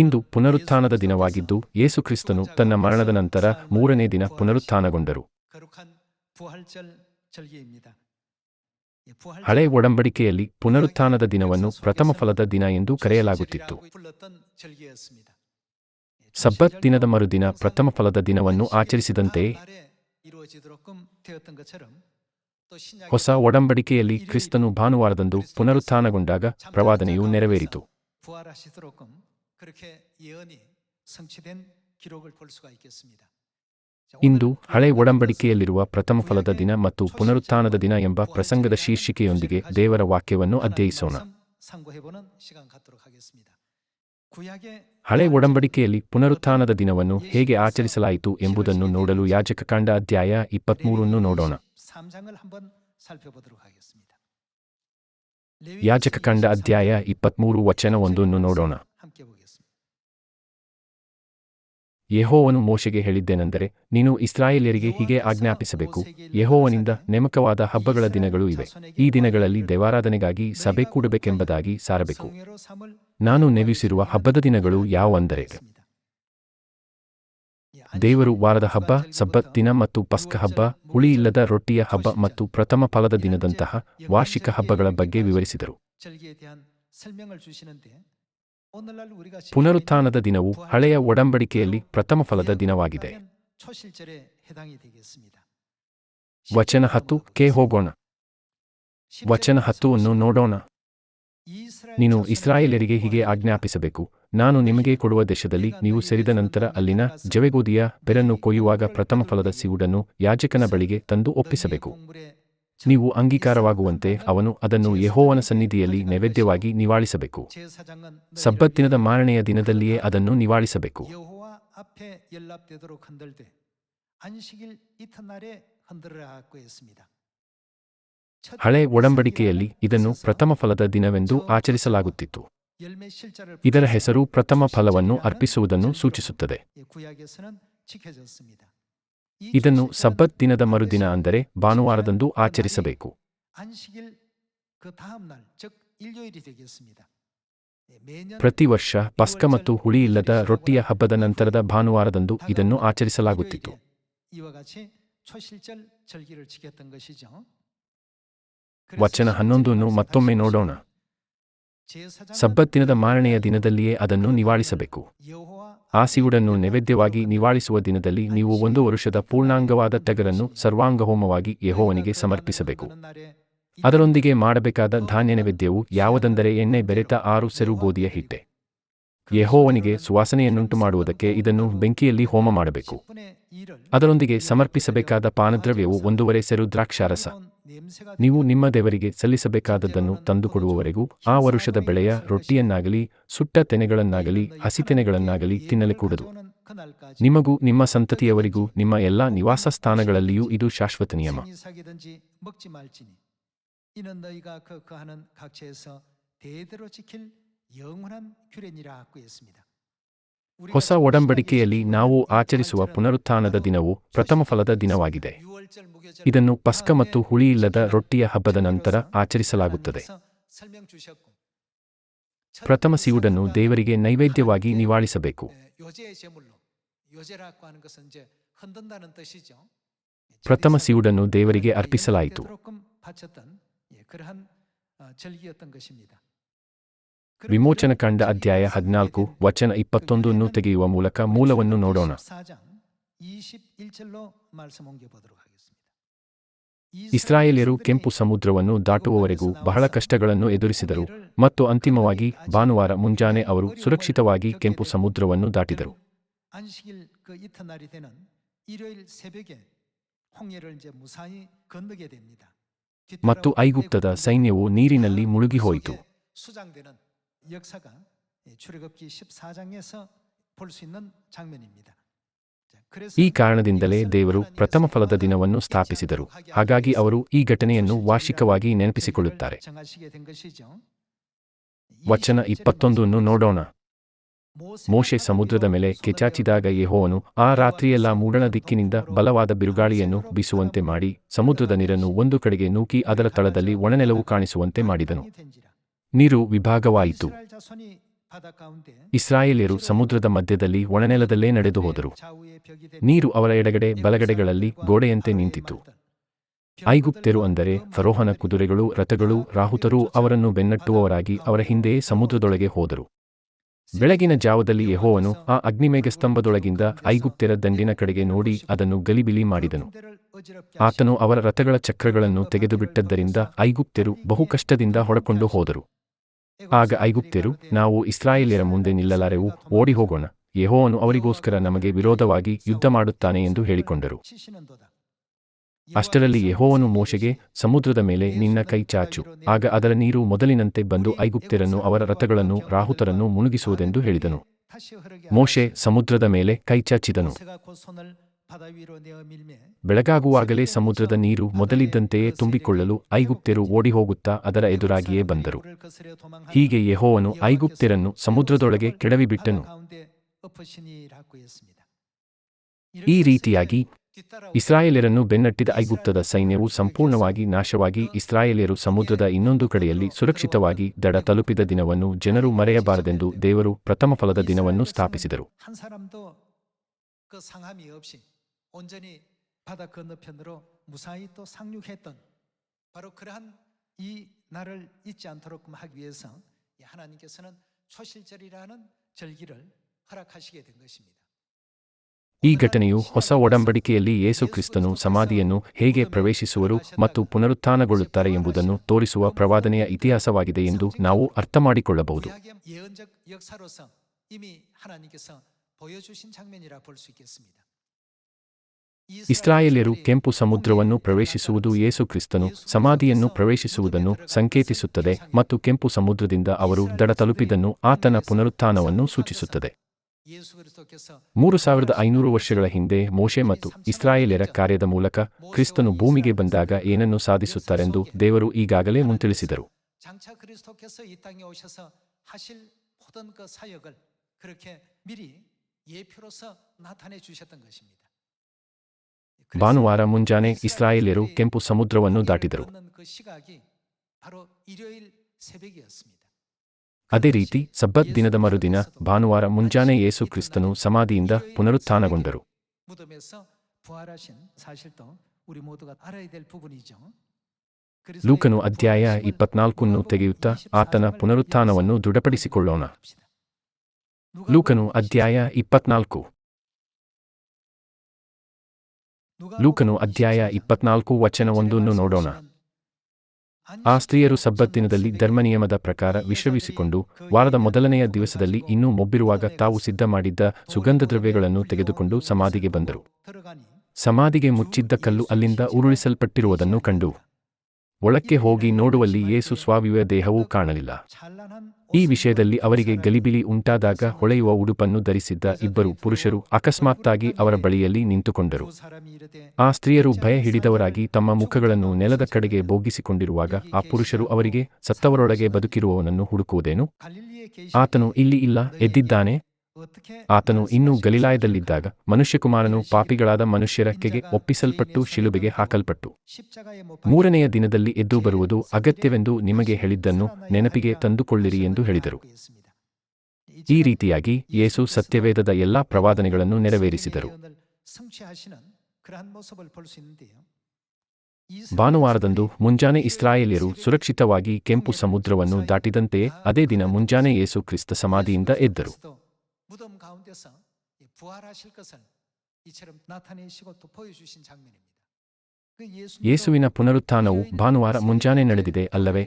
ಇಂದು ಪುನರುತ್ಥಾನದ ದಿನವಾಗಿದ್ದು ಯೇಸುಕ್ರಿಸ್ತನು ತನ್ನ ಮರಣದ ನಂತರ ಮೂರನೇ ದಿನ ಪುನರುತ್ಥಾನಗೊಂಡರು. ಹಳೆ ಒಡಂಬಡಿಕೆಯಲ್ಲಿ ಪುನರುತ್ಥಾನದ ದಿನವನ್ನು ಪ್ರಥಮ ಫಲದ ದಿನ ಎಂದು ಕರೆಯಲಾಗುತ್ತಿತ್ತು. ಸಬ್ಬತ್ ದಿನದ ಮರುದಿನ ಪ್ರಥಮ ಫಲದ ದಿನವನ್ನು ಆಚರಿಸಿದಂತೆ ಹೊಸ ಒಡಂಬಡಿಕೆಯಲ್ಲಿ ಕ್ರಿಸ್ತನು ಭಾನುವಾರದಂದು ಪುನರುತ್ಥಾನಗೊಂಡಾಗ ಪ್ರವಾದನೆಯು ನೆರವೇರಿತು. 그렇게 예언이 성취된 기록을 볼 수가 있겠습니다. ಇಂದು ಹಳೆ ಒಡಂಬಡಿಕೆಯಲ್ಲಿರುವ ಪ್ರಥಮ ಫಲದ ದಿನ ಮತ್ತು ಪುನರುತ್ಥಾನದ ದಿನ ಎಂಬ ಪ್ರಸಂಗದ ಶೀರ್ಷಿಕೆಯೊಂದಿಗೆ ದೇವರ ವಾಕ್ಯವನ್ನು ಅಧ್ಯಯಿಸೋಣ ಹಳೆ ಒಡಂಬಡಿಕೆಯಲ್ಲಿ ಪುನರುತ್ಥಾನದ ದಿನವನ್ನು ಹೇಗೆ ಆಚರಿಸಲಾಯಿತು ಎಂಬುದನ್ನು ನೋಡಲು ಯಾಜಕ ಕಾಂಡ ಅಧ್ಯಾಯ ಇಪ್ಪತ್ಮೂರನ್ನು ನೋಡೋಣ ಯಾಜಕಕಾಂಡ ಅಧ್ಯಾಯ ಇಪ್ಪತ್ಮೂರು ವಚನ ಒಂದನ್ನು ನೋಡೋಣ ಯೆಹೋವನು ಮೋಶೆಗೆ ಹೇಳಿದ್ದೇನೆಂದರೆ, ನೀನು ಇಸ್ರಾಯೇಲ್ಯರಿಗೆ ಹೀಗೆ ಆಜ್ಞಾಪಿಸಬೇಕು. ಯಹೋವನಿಂದ ನೇಮಕವಾದ ಹಬ್ಬಗಳ ದಿನಗಳು ಇವೆ. ಈ ದಿನಗಳಲ್ಲಿ ದೇವಾರಾಧನೆಗಾಗಿ ಸಭೆ ಕೂಡಬೇಕೆಂಬುದಾಗಿ ಸಾರಬೇಕು. ನಾನು ನೆವಿಸಿರುವ ಹಬ್ಬದ ದಿನಗಳು ಯಾವಂದರೆ ದೇವರು ವಾರದ ಹಬ್ಬ, ಸಬ್ಬತ್ ದಿನ ಮತ್ತು ಪಸ್ಕ ಹಬ್ಬ ಹುಳಿಯಿಲ್ಲದ ರೊಟ್ಟಿಯ ಹಬ್ಬ ಮತ್ತು ಪ್ರಥಮ ಫಲದ ದಿನದಂತಹ ವಾರ್ಷಿಕ ಹಬ್ಬಗಳ ಬಗ್ಗೆ ವಿವರಿಸಿದರು. ಪುನರುತ್ಥಾನದ ದಿನವು ಹಳೆಯ ಒಡಂಬಡಿಕೆಯಲ್ಲಿ ಪ್ರಥಮ ಫಲದ ದಿನವಾಗಿದೆ. ವಚನ ಹತ್ತು ಕೆ ಹೋಗೋಣ. ವಚನ ಹತ್ತುವನ್ನು ನೋಡೋಣ. ನೀನು ಇಸ್ರಾಯೇಲರಿಗೆ ಹೀಗೆ ಆಜ್ಞಾಪಿಸಬೇಕು. ನಾನು ನಿಮಗೆ ಕೊಡುವ ದೇಶದಲ್ಲಿ ನೀವು ಸೇರಿದ ನಂತರ ಅಲ್ಲಿನ ಜವೆಗೋದಿಯ ಬೆರನ್ನು ಕೊಯ್ಯುವಾಗ ಪ್ರಥಮ ಫಲದ ಸಿವುಡನ್ನು ಯಾಜಕನ ಬಳಿಗೆ ತಂದು ಒಪ್ಪಿಸಬೇಕು. ನೀವು ಅಂಗೀಕಾರವಾಗುವಂತೆ ಅವನು ಅದನ್ನು ಯಹೋವನ ಸನ್ನಿಧಿಯಲ್ಲಿ ನೈವೇದ್ಯವಾಗಿ ನಿವಾಳಿಸಬೇಕು. ಸಬ್ಬತ್ತಿನದ ಮಾರನೆಯ ದಿನದಲ್ಲಿಯೇ ಅದನ್ನು ನಿವಾಳಿಸಬೇಕು. ಹಳೆ ಒಡಂಬಡಿಕೆಯಲ್ಲಿ ಇದನ್ನು ಪ್ರಥಮ ಫಲದ ದಿನವೆಂದು ಆಚರಿಸಲಾಗುತ್ತಿತ್ತು. ಇದರ ಹೆಸರು ಪ್ರಥಮ ಫಲವನ್ನು ಅರ್ಪಿಸುವುದನ್ನು ಸೂಚಿಸುತ್ತದೆ. ಇದನ್ನು ಸಬ್ಬತ್ ದಿನದ ಮರುದಿನ ಅಂದರೆ ಭಾನುವಾರದಂದು ಆಚರಿಸಬೇಕು. ಪ್ರತಿ ವರ್ಷ ಪಸ್ಕ ಮತ್ತು ಹುಳಿ ಇಲ್ಲದ ರೊಟ್ಟಿಯ ಹಬ್ಬದ ನಂತರದ ಭಾನುವಾರದಂದು ಇದನ್ನು ಆಚರಿಸಲಾಗುತ್ತಿತ್ತು. ವಚನ ಹನ್ನೊಂದನ್ನು ಮತ್ತೊಮ್ಮೆ ನೋಡೋಣ. ಸಬ್ಬತ್ತಿನದ ಮಾರನೆಯ ದಿನದಲ್ಲಿಯೇ ಅದನ್ನು ನಿವಾಳಿಸಬೇಕು. ಆ ಸಿವುಡನ್ನು ನೈವೇದ್ಯವಾಗಿ ನಿವಾಳಿಸುವ ದಿನದಲ್ಲಿ ನೀವು ಒಂದು ವರುಷದ ಪೂರ್ಣಾಂಗವಾದ ಟಗರನ್ನು ಸರ್ವಾಂಗಹೋಮವಾಗಿ ಯಹೋವನಿಗೆ ಸಮರ್ಪಿಸಬೇಕು. ಅದರೊಂದಿಗೆ ಮಾಡಬೇಕಾದ ಧಾನ್ಯ ನೈವೇದ್ಯವು ಯಾವುದೆಂದರೆ ಎಣ್ಣೆ ಬೆರೆತ ಆರು ಸೆರು ಗೋಧಿಯ ಹಿಟ್ಟೆ. ಯೆಹೋವನಿಗೆ ಸುವಾಸನೆಯನ್ನುಂಟು ಮಾಡುವುದಕ್ಕೆ ಇದನ್ನು ಬೆಂಕಿಯಲ್ಲಿ ಹೋಮ ಮಾಡಬೇಕು. ಅದರೊಂದಿಗೆ ಸಮರ್ಪಿಸಬೇಕಾದ ಪಾನದ್ರವ್ಯವು ಒಂದೂವರೆ ಸೆರು ದ್ರಾಕ್ಷಾರಸ. ನೀವು ನಿಮ್ಮ ದೇವರಿಗೆ ಸಲ್ಲಿಸಬೇಕಾದದ್ದನ್ನು ತಂದುಕೊಡುವವರೆಗೂ ಆ ವರುಷದ ಬೆಳೆಯ ರೊಟ್ಟಿಯನ್ನಾಗಲಿ, ಸುಟ್ಟ ತೆನೆಗಳನ್ನಾಗಲಿ, ಹಸಿ ತೆನೆಗಳನ್ನಾಗಲಿ ತಿನ್ನಲಿಕೂಡದು ನಿಮಗೂ ನಿಮ್ಮ ಸಂತತಿಯವರಿಗೂ ನಿಮ್ಮ ಎಲ್ಲಾ ನಿವಾಸ ಸ್ಥಾನಗಳಲ್ಲಿಯೂ ಇದು ಶಾಶ್ವತ ನಿಯಮ. ಹೊಸ ಒಡಂಬಡಿಕೆಯಲ್ಲಿ ನಾವು ಆಚರಿಸುವ ಪುನರುತ್ಥಾನದ ದಿನವು ಪ್ರಥಮ ಫಲದ ದಿನವಾಗಿದೆ ಇದನ್ನು ಪಸ್ಕ ಮತ್ತು ಹುಳಿಯಿಲ್ಲದ ರೊಟ್ಟಿಯ ಹಬ್ಬದ ನಂತರ ಆಚರಿಸಲಾಗುತ್ತದೆ ಪ್ರಥಮ ಸಿಯುಡನ್ನು ದೇವರಿಗೆ ನೈವೇದ್ಯವಾಗಿ ನಿವಾಳಿಸಬೇಕು ಪ್ರಥಮ ಸಿಯುಡನ್ನು ದೇವರಿಗೆ ಅರ್ಪಿಸಲಾಯಿತು ವಿಮೋಚನ ಕಂಡ ಅಧ್ಯಾಯ ಹದಿನಾಲ್ಕು, ವಚನ ಇಪ್ಪತ್ತೊಂದನ್ನು ತೆಗೆಯುವ ಮೂಲಕ ಮೂಲವನ್ನು ನೋಡೋಣ. ಇಸ್ರಾಯೇಲ್ಯರು ಕೆಂಪು ಸಮುದ್ರವನ್ನು ದಾಟುವವರೆಗೂ ಬಹಳ ಕಷ್ಟಗಳನ್ನು ಎದುರಿಸಿದರು ಮತ್ತು ಅಂತಿಮವಾಗಿ ಭಾನುವಾರ ಮುಂಜಾನೆ ಅವರು ಸುರಕ್ಷಿತವಾಗಿ ಕೆಂಪು ಸಮುದ್ರವನ್ನು ದಾಟಿದರು. ಮತ್ತು ಐಗುಪ್ತದ ಸೈನ್ಯವು ನೀರಿನಲ್ಲಿ ಮುಳುಗಿಹೋಯಿತು. 역사가 예, 출애굽기 14장에서 볼 수 있는 장면입니다. 자, 그래서 ಈ ಕಾರಣದಿಂದಲೇ ದೇವರು ಪ್ರಥಮ ಫಲದ ದಿನವನ್ನು ಸ್ಥಾಪಿಸಿದರು ಹಾಗಾಗಿ ಅವರು ಈ ಘಟನೆಯನ್ನು ವಾರ್ಷಿಕವಾಗಿ ನೆನಪಿಸಿಕೊಳ್ಳುತ್ತಾರೆ 정하시게 된 것이죠. ವಚನ ಇಪ್ಪತ್ತೊಂದನ್ನು ನೋಡೋಣ ಮೋಶೆ ಮೋಶೆ ಸಮುದ್ರದ ಮೇಲೆ ಕೆಚಾಚಿದಾಗ ಯೆಹೋವನು ಆ ರಾತ್ರಿಯೆಲ್ಲ ಮೂಡಣ ದಿಕ್ಕಿನಿಂದ ಬಲವಾದ ಬಿರುಗಾಳಿಯನ್ನು ಬೀಸುವಂತೆ ಮಾಡಿ ಸಮುದ್ರದ ನೀರನ್ನು ಒಂದು ಕಡೆಗೆ ನೂಕಿ ಅದರ ತಳದಲ್ಲಿ ಒಣನೆಲವು ಕಾಣಿಸುವಂತೆ ಮಾಡಿದನು ನೀರು ವಿಭಾಗವಾಯಿತು. ಇಸ್ರಾಯೇಲಿಯರು ಸಮುದ್ರದ ಮಧ್ಯದಲ್ಲಿ ಒಣನೆಲದಲ್ಲೇ ನಡೆದು ಹೋದರು. ನೀರು ಅವರ ಎಡಗಡೆ ಬಲಗಡೆಗಳಲ್ಲಿ ಗೋಡೆಯಂತೆ ನಿಂತಿತು ಐಗುಪ್ತರು ಅಂದರೆ ಫರೋಹನ ಕುದುರೆಗಳು ರಥಗಳು ರಾಹುತರು ಅವರನ್ನು ಬೆನ್ನಟ್ಟುವವರಾಗಿ ಅವರ ಹಿಂದೆಯೇ ಸಮುದ್ರದೊಳಗೆ ಹೋದರು. ಬೆಳಗಿನ ಜಾವದಲ್ಲಿ ಯಹೋವನು ಆ ಅಗ್ನಿಮೇಘಸ್ತಂಭದೊಳಗಿಂದ ಐಗುಪ್ತರ ದಂಡಿನ ಕಡೆಗೆ ನೋಡಿ ಅದನ್ನು ಗಲಿಬಿಲಿ ಮಾಡಿದನು. ಆತನು ಅವರ ರಥಗಳ ಚಕ್ರಗಳನ್ನು ತೆಗೆದುಬಿಟ್ಟದ್ದರಿಂದ ಐಗುಪ್ತರು ಬಹುಕಷ್ಟದಿಂದ ಹೊಡಕೊಂಡು ಹೋದರು. ಆಗ ಐಗುಪ್ತ್ಯರು, ನಾವು ಇಸ್ರಾಯೇಲ್ಯರ ಮುಂದೆ ನಿಲ್ಲಲಾರೆವು ಓಡಿ ಹೋಗೋಣ ಯೆಹೋವನು ಅವರಿಗೋಸ್ಕರ ನಮಗೆ ವಿರೋಧವಾಗಿ ಯುದ್ಧ ಮಾಡುತ್ತಾನೆ ಎಂದು ಹೇಳಿಕೊಂಡರು. ಅಷ್ಟರಲ್ಲಿ ಯೆಹೋವನು ಮೋಶೆಗೆ, ಸಮುದ್ರದ ಮೇಲೆ ನಿನ್ನ ಕೈ ಚಾಚು. ಆಗ ಅದರ ನೀರು ಮೊದಲಿನಂತೆ ಬಂದು ಐಗುಪ್ತ್ಯರನ್ನು, ಅವರ ರಥಗಳನ್ನು, ರಾಹುತರನ್ನು ಮುಳುಗಿಸುವುದೆಂದು ಹೇಳಿದನು. ಮೋಶೆ ಸಮುದ್ರದ ಮೇಲೆ ಕೈಚಾಚಿದನು ಬೆಳಗಾಗುವಾಗಲೇ ಸಮುದ್ರದ ನೀರು ಮೊದಲಿದ್ದಂತೆಯೇ ತುಂಬಿಕೊಳ್ಳಲು ಐಗುಪ್ತ್ಯರು ಓಡಿಹೋಗುತ್ತಾ ಅದರ ಎದುರಾಗಿಯೇ ಬಂದರು. ಹೀಗೆ ಯೆಹೋವನು ಐಗುಪ್ತ್ಯರನ್ನು ಸಮುದ್ರದೊಳಗೆ ಕೆಡವಿಬಿಟ್ಟನು. ಈ ರೀತಿಯಾಗಿ ಇಸ್ರಾಯೇಲರನ್ನು ಬೆನ್ನಟ್ಟಿದ ಐಗುಪ್ತದ ಸೈನ್ಯವು ಸಂಪೂರ್ಣವಾಗಿ ನಾಶವಾಗಿ ಇಸ್ರಾಯೇಲರು ಸಮುದ್ರದ ಇನ್ನೊಂದು ಕಡೆಯಲ್ಲಿ ಸುರಕ್ಷಿತವಾಗಿ ದಡ ತಲುಪಿದ ದಿನವನ್ನು ಜನರು ಮರೆಯಬಾರದೆಂದು ದೇವರು ಪ್ರಥಮ ಫಲದ ದಿನವನ್ನು ಸ್ಥಾಪಿಸಿದರು. 한 사람도 그 상함이 없이 온전히 바다 건너편으로 무사히 또 상륙했던 바로 그러한 이 날을 잊지 않도록 하기 위해서 하나님께서는 초실절이라는 절기를 허락하시게 된 것입니다. ಈ ಘಟನೆಯು ಹೊಸ ಒಡಂಬಡಿಕೆಯಲ್ಲಿ ಯೇಸು ಕ್ರಿಸ್ತನು ಸಮಾಧಿಯನ್ನು ಹೇಗೆ ಪ್ರವೇಶಿಸುವರು ಮತ್ತು ಪುನರುತ್ಥಾನಗೊಳ್ಳುತ್ತಾರೆ ಎಂಬುದನ್ನು ತೋರಿಸುವ ಪ್ರವಾದನೆಯ ಇತಿಹಾಸವಾಗಿದೆ ಎಂದು ನಾವು ಅರ್ಥಮಾಡಿಕೊಳ್ಳಬಹುದು 이 ಇಸ್ರಾಯೇಲ್ಯರು ಕೆಂಪು ಸಮುದ್ರವನ್ನು ಪ್ರವೇಶಿಸುವುದು ಯೇಸು ಕ್ರಿಸ್ತನು ಸಮಾಧಿಯನ್ನು ಪ್ರವೇಶಿಸುವುದನ್ನು ಸಂಕೇತಿಸುತ್ತದೆ ಮತ್ತು ಕೆಂಪು ಸಮುದ್ರದಿಂದ ಅವರು ದಡ ತಲುಪಿದನ್ನು ಆತನ ಪುನರುತ್ಥಾನವನ್ನು ಸೂಚಿಸುತ್ತದೆ 예수 그리스도께서 ಮೂರು ಸಾವಿರದ ಐನೂರು ವರ್ಷಗಳ ಹಿಂದೆ ಮೋಶೆ ಮತ್ತು ಇಸ್ರಾಯೇಲ್ಯರ ಕಾರ್ಯದ ಮೂಲಕ ಕ್ರಿಸ್ತನು ಭೂಮಿಗೆ ಬಂದಾಗ ಏನನ್ನು ಸಾಧಿಸುತ್ತಾರೆಂದು ದೇವರು ಈಗಾಗಲೇ ಮುಂತಿಳಿಸಿದರು 장차 그리스도께서 이 땅에 오셔서 하실 모든 그 사역을 그렇게 미리 예표로서 나타내 주셨던 것입니다. ಭಾನುವಾರ ಮುಂಜಾನೆ ಇಸ್ರಾಯೇಲರು ಕೆಂಪು ಸಮುದ್ರವನ್ನು ದಾಟಿದರು. ಅದೇ ರೀತಿ ಸಬ್ಬತ್ ದಿನದ ಮರುದಿನ ಭಾನುವಾರ ಮುಂಜಾನೆ ಯೇಸು ಕ್ರಿಸ್ತನು ಸಮಾಧಿಯಿಂದ ಪುನರುತ್ಥಾನಗೊಂಡರು. ಲೂಕನು ಅಧ್ಯಾಯ ಇಪ್ಪತ್ನಾಲ್ಕನ್ನು ತೆಗೆಯುತ್ತಾ ಆತನ ಪುನರುತ್ಥಾನವನ್ನು ದೃಢಪಡಿಸಿಕೊಳ್ಳೋಣ. ಲೂಕನು ಅಧ್ಯಾಯ ಇಪ್ಪತ್ನಾಲ್ಕು. ಲೂಕನು ಅಧ್ಯಾಯ ಇಪ್ಪತ್ನಾಲ್ಕು ವಚನ ಒಂದನ್ನು ನೋಡೋಣ. ಆ ಸ್ತ್ರೀಯರು ಸಬ್ಬತ್ತಿನದಲ್ಲಿ ಧರ್ಮನಿಯಮದ ಪ್ರಕಾರ ವಿಶ್ರಮಿಸಿಕೊಂಡು ವಾರದ ಮೊದಲನೆಯ ದಿವಸದಲ್ಲಿ ಇನ್ನೂ ಮೊಬ್ಬಿರುವಾಗ ತಾವು ಸಿದ್ಧ ಮಾಡಿದ್ದ ಸುಗಂಧ ದ್ರವ್ಯಗಳನ್ನು ತೆಗೆದುಕೊಂಡು ಸಮಾಧಿಗೆ ಬಂದರು. ಸಮಾಧಿಗೆ ಮುಚ್ಚಿದ್ದ ಕಲ್ಲು ಅಲ್ಲಿಂದ ಉರುಳಿಸಲ್ಪಟ್ಟಿರುವುದನ್ನು ಕಂಡು. ಒಳಕ್ಕೆ ಹೋಗಿ ನೋಡುವಲ್ಲಿ ಯೇಸು ಸ್ವಾಮಿಯ ದೇಹವೂ ಕಾಣಲಿಲ್ಲ. ಈ ವಿಷಯದಲ್ಲಿ ಅವರಿಗೆ ಗಲಿಬಿಲಿ ಉಂಟಾದಾಗ ಹೊಳೆಯುವ ಉಡುಪನ್ನು ಧರಿಸಿದ್ದ ಇಬ್ಬರು ಪುರುಷರು ಅಕಸ್ಮಾತ್ತಾಗಿ ಅವರ ಬಳಿಯಲ್ಲಿ ನಿಂತುಕೊಂಡರು. ಆ ಸ್ತ್ರೀಯರು ಭಯ ಹಿಡಿದವರಾಗಿ ತಮ್ಮ ಮುಖಗಳನ್ನು ನೆಲದ ಕಡೆಗೆ ಬೋಗಿಸಿಕೊಂಡಿರುವಾಗ ಆ ಪುರುಷರು ಅವರಿಗೆ ಸತ್ತವರೊಳಗೆ ಬದುಕಿರುವವನನ್ನು ಹುಡುಕುವುದೇನು? ಆತನು ಇಲ್ಲಿ ಇಲ್ಲ, ಎದ್ದಿದ್ದಾನೆ ಆತನು ಇನ್ನೂ ಗಲಿಲಾಯದಲ್ಲಿದ್ದಾಗ ಮನುಷ್ಯಕುಮಾರನು ಪಾಪಿಗಳಾದ ಮನುಷ್ಯರಕ್ಕೆ ಒಪ್ಪಿಸಲ್ಪಟ್ಟು ಶಿಲುಬೆಗೆ ಹಾಕಲ್ಪಟ್ಟು. ಮೂರನೆಯ ದಿನದಲ್ಲಿ ಎದ್ದು ಬರುವುದು ಅಗತ್ಯವೆಂದು ನಿಮಗೆ ಹೇಳಿದ್ದನ್ನು ನೆನಪಿಗೆ ತಂದುಕೊಳ್ಳಿರಿ ಎಂದು ಹೇಳಿದರು. ಈ ರೀತಿಯಾಗಿ ಯೇಸು ಸತ್ಯವೇದದ ಎಲ್ಲಾ ಪ್ರವಾದನೆಗಳನ್ನು ನೆರವೇರಿಸಿದರು. ಭಾನುವಾರದಂದು ಮುಂಜಾನೆ ಇಸ್ರಾಯೇಲಿಯರು ಸುರಕ್ಷಿತವಾಗಿ ಕೆಂಪು ಸಮುದ್ರವನ್ನು ದಾಟಿದಂತೆಯೇ ಅದೇ ದಿನ ಮುಂಜಾನೆ ಯೇಸು ಕ್ರಿಸ್ತ ಸಮಾಧಿಯಿಂದ ಎದ್ದರು. ಯೇಸುವಿನ ಪುನರುತ್ಥಾನವು ಭಾನುವಾರ ಮುಂಜಾನೆ ನಡೆದಿದೆ ಅಲ್ಲವೇ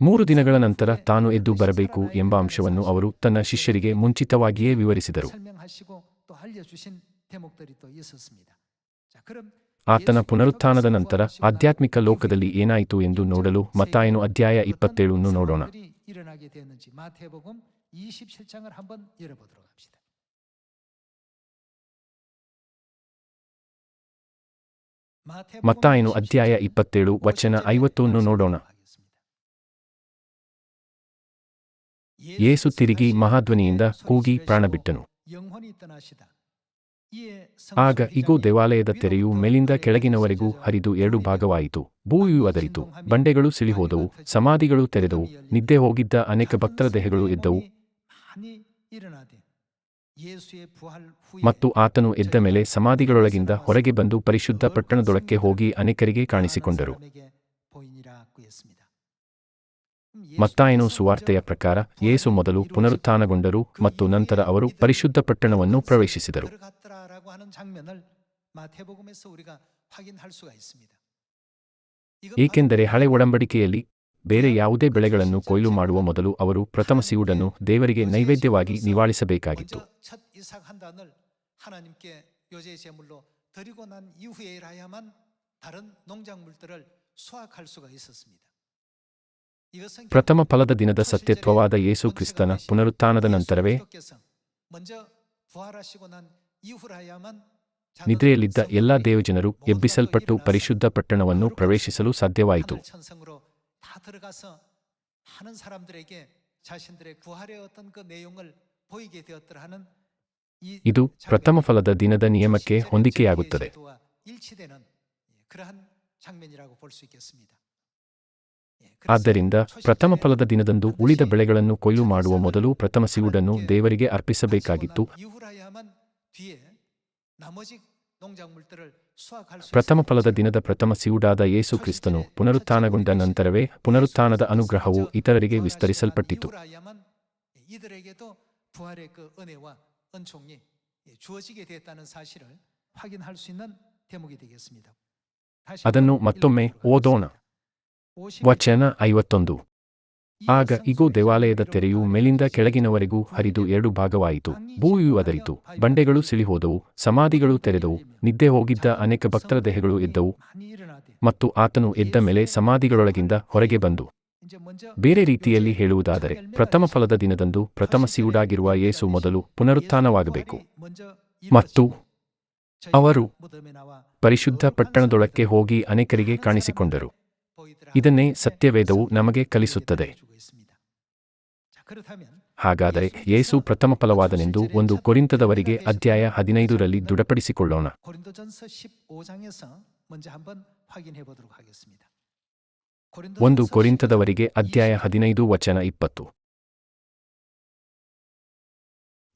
ಮೂರು ದಿನಗಳ ನಂತರ ತಾನು ಎದ್ದು ಬರಬೇಕು ಎಂಬ ಅಂಶವನ್ನು ಅವರು ತನ್ನ ಶಿಷ್ಯರಿಗೆ ಮುಂಚಿತವಾಗಿಯೇ ವಿವರಿಸಿದರು ಆತನ ಪುನರುತ್ಥಾನದ ನಂತರ ಆಧ್ಯಾತ್ಮಿಕ ಲೋಕದಲ್ಲಿ ಏನಾಯಿತು ಎಂದು ನೋಡಲು ಮತ್ತಾಯನು ಅಧ್ಯಾಯ ಇಪ್ಪತ್ತೇಳನ್ನು ನೋಡೋಣ 상황들이 일어나게 되었는지 마태복음 27장을 한번 열어보도록 합시다. 마태복음 ಮತ್ತಾಯನು 27 ಅಧ್ಯಾಯ ಇಪ್ಪತ್ತೇಳು ವಚನ ಐವತ್ತನ್ನು ನೋಡೋಣ ಯೇಸು ತಿರುಗಿ ಮಹಾಧ್ವನಿಯಿಂದ ಕೂಗಿ ಪ್ರಾಣಬಿಟ್ಟನು 영혼이 떠나시다. 이에 ಆಗ ಇಗೋ ದೇವಾಲಯದ ತೆರೆಯು ಮೇಲಿಂದ ಕೆಳಗಿನವರೆಗೂ ಹರಿದು ಎರಡು ಭಾಗವಾಯಿತು ಭೂಮಿಯು ಅದರಿತು ಬಂಡೆಗಳು ಸಿಳಿಹೋದವು ಸಮಾಧಿಗಳು ತೆರೆದವು ನಿದ್ದೆ ಹೋಗಿದ್ದ ಅನೇಕ ಭಕ್ತರ ದೇಹಗಳು ಎದ್ದವು ಮತ್ತು ಆತನು ಎದ್ದ ಮೇಲೆ ಸಮಾಧಿಗಳೊಳಗಿಂದ ಹೊರಗೆ ಬಂದು ಪರಿಶುದ್ಧ ಪಟ್ಟಣದೊಳಕ್ಕೆ ಹೋಗಿ ಅನೇಕರಿಗೆ ಕಾಣಿಸಿಕೊಂಡರು. ಮತ್ತಾಯನು ಸುವಾರ್ತೆಯ ಪ್ರಕಾರ ಯೇಸು ಮೊದಲು ಪುನರುತ್ಥಾನಗೊಂಡರು ಮತ್ತು ನಂತರ ಅವರು ಪರಿಶುದ್ಧ ಪಟ್ಟಣವನ್ನು ಪ್ರವೇಶಿಸಿದರು. ಏಕೆಂದರೆ ಹಳೆ ಒಡಂಬಡಿಕೆಯಲ್ಲಿ ಬೇರೆ ಯಾವುದೇ ಬೆಳೆಗಳನ್ನು ಕೊಯ್ಲು ಮಾಡುವ ಮೊದಲು ಅವರು ಪ್ರಥಮ ಸಿವುಡನ್ನು ದೇವರಿಗೆ ನೈವೇದ್ಯವಾಗಿ ನಿವಾಳಿಸಬೇಕಾಗಿತ್ತು. ಪ್ರಥಮ ಫಲದ ದಿನದ ಸತ್ಯತ್ವವಾದ ಯೇಸು ಕ್ರಿಸ್ತನ ಪುನರುತ್ಥಾನದ ನಂತರವೇ ನಿದ್ರೆಯಲ್ಲಿದ್ದ ಎಲ್ಲಾ ದೇವಜನರು ಎಬ್ಬಿಸಲ್ಪಟ್ಟು ಪರಿಶುದ್ಧ ಪಟ್ಟಣವನ್ನು ಪ್ರವೇಶಿಸಲು ಸಾಧ್ಯವಾಯಿತು. 다 들어가서 많은 사람들에게 자신들의 구할의 어떤 그 내용을 보이게 되었더라 하는 이 ಇದು ಪ್ರಥಮ ಫಲದ ದಿನದ ನಿಯಮಕ್ಕೆ ಹೊಂದಿಕೆಯಾಗುತ್ತದೆ 제도와 일치되는 예, 그러한 장면이라고 볼 수 있겠습니다. 예, 그래서 ಆದ್ದರಿಂದ ಪ್ರಥಮ ಫಲದ ದಿನದಂದು ಉಳಿದ ಬೆಳೆಗಳನ್ನು ಕೊಯ್ಲು ಮಾಡುವ ಮೊದಲು ಪ್ರಥಮ ಸಿವುಡನ್ನು ದೇವರಿಗೆ ಅರ್ಪಿಸಬೇಕಾಗಿತ್ತು ಪ್ರಥಮ ಫಲದ ದಿನದ ಪ್ರಥಮ ಸಿವುಡಾದ ಯೇಸು ಕ್ರಿಸ್ತನು ಪುನರುತ್ಥಾನಗೊಂಡ ನಂತರವೇ ಪುನರುತ್ಥಾನದ ಅನುಗ್ರಹವು ಇತರರಿಗೆ ವಿಸ್ತರಿಸಲ್ಪಟ್ಟಿತು ಅದನ್ನು ಮತ್ತೊಮ್ಮೆ ಓದೋಣ ವಚನ ಐವತ್ತೊಂದು ಆಗ ಇಗೋ ದೇವಾಲಯದ ತೆರೆಯು ಮೇಲಿಂದ ಕೆಳಗಿನವರೆಗೂ ಹರಿದು ಎರಡು ಭಾಗವಾಯಿತು. ಭೂವಿ ಅದರಿತು. ಬಂಡೆಗಳು ಸಿಳಿಹೋದವು. ಸಮಾಧಿಗಳು ತೆರೆದವು. ನಿದ್ದೆ ಹೋಗಿದ್ದ ಅನೇಕ ಭಕ್ತರ ದೇಹಗಳು ಎದ್ದವು. ಮತ್ತು ಆತನು ಎದ್ದ ಮೇಲೆ ಸಮಾಧಿಗಳೊಳಗಿಂದ ಹೊರಗೆ ಬಂದು. ಬೇರೆ ರೀತಿಯಲ್ಲಿ ಹೇಳುವುದಾದರೆ, ಪ್ರಥಮ ಫಲದ ದಿನದಂದು ಪ್ರಥಮ ಸಿಯುಡಾಗಿರುವ ಯೇಸು ಮೊದಲು ಪುನರುತ್ಥಾನವಾಗಬೇಕು. ಮತ್ತು ಅವರು ಪರಿಶುದ್ಧ ಪಟ್ಟಣದೊಳಕ್ಕೆ ಹೋಗಿ ಅನೇಕರಿಗೆ ಕಾಣಿಸಿಕೊಂಡರು. ಇದನ್ನೇ ಸತ್ಯವೇದವು ನಮಗೆ ಕಲಿಸುತ್ತದೆ. ಹಾಗಾದರೆ ಯೇಸು ಪ್ರಥಮ ಫಲವಾದನೆಂದು ಒಂದು ಕೊರಿಂತದವರಿಗೆ ಅಧ್ಯಾಯ ಹದಿನೈದರಲ್ಲಿ ದೃಢಪಡಿಸಿಕೊಳ್ಳೋಣ. ಒಂದು ಕೊರಿಂತದವರಿಗೆ ಅಧ್ಯಾಯ ಹದಿನೈದು ವಚನ ಇಪ್ಪತ್ತು.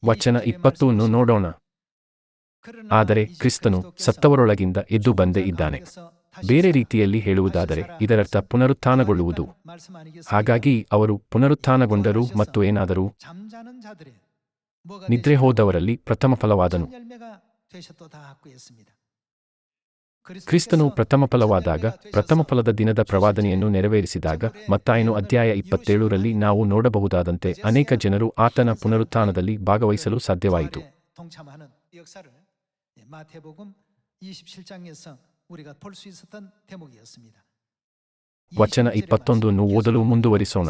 ವಚನ ಇಪ್ಪತ್ತನ್ನು ನೋಡೋಣ. ಆದರೆ ಕ್ರಿಸ್ತನು ಸತ್ತವರೊಳಗಿಂದ ಎದ್ದು ಬಂದೇ ಇದ್ದಾನೆ. ಬೇರೆ ರೀತಿಯಲ್ಲಿ ಹೇಳುವುದಾದರೆ ಇದರರ್ಥ ಪುನರುತ್ಥಾನಗೊಳ್ಳುವುದು. ಹಾಗಾಗಿ ಅವರು ಪುನರುತ್ಥಾನಗೊಂಡರು ಮತ್ತು ಏನಾದರೂ ನಿದ್ರೆ ಹೋದವರಲ್ಲಿ ಪ್ರಥಮ ಫಲವಾದನು. ಕ್ರಿಸ್ತನು ಪ್ರಥಮ ಫಲವಾದಾಗ ಪ್ರಥಮ ಫಲದ ದಿನದ ಪ್ರವಾದನೆಯನ್ನು ನೆರವೇರಿಸಿದಾಗ ಮತ್ತಾಯನು ಅಧ್ಯಾಯ ಇಪ್ಪತ್ತೇಳರಲ್ಲಿ ನಾವು ನೋಡಬಹುದಾದಂತೆ ಅನೇಕ ಜನರು ಆತನ ಪುನರುತ್ಥಾನದಲ್ಲಿ ಭಾಗವಹಿಸಲು ಸಾಧ್ಯವಾಯಿತು. ವಚನ ಇಪ್ಪತ್ತೊಂದು ಓದಲು ಮುಂದುವರಿಸೋಣ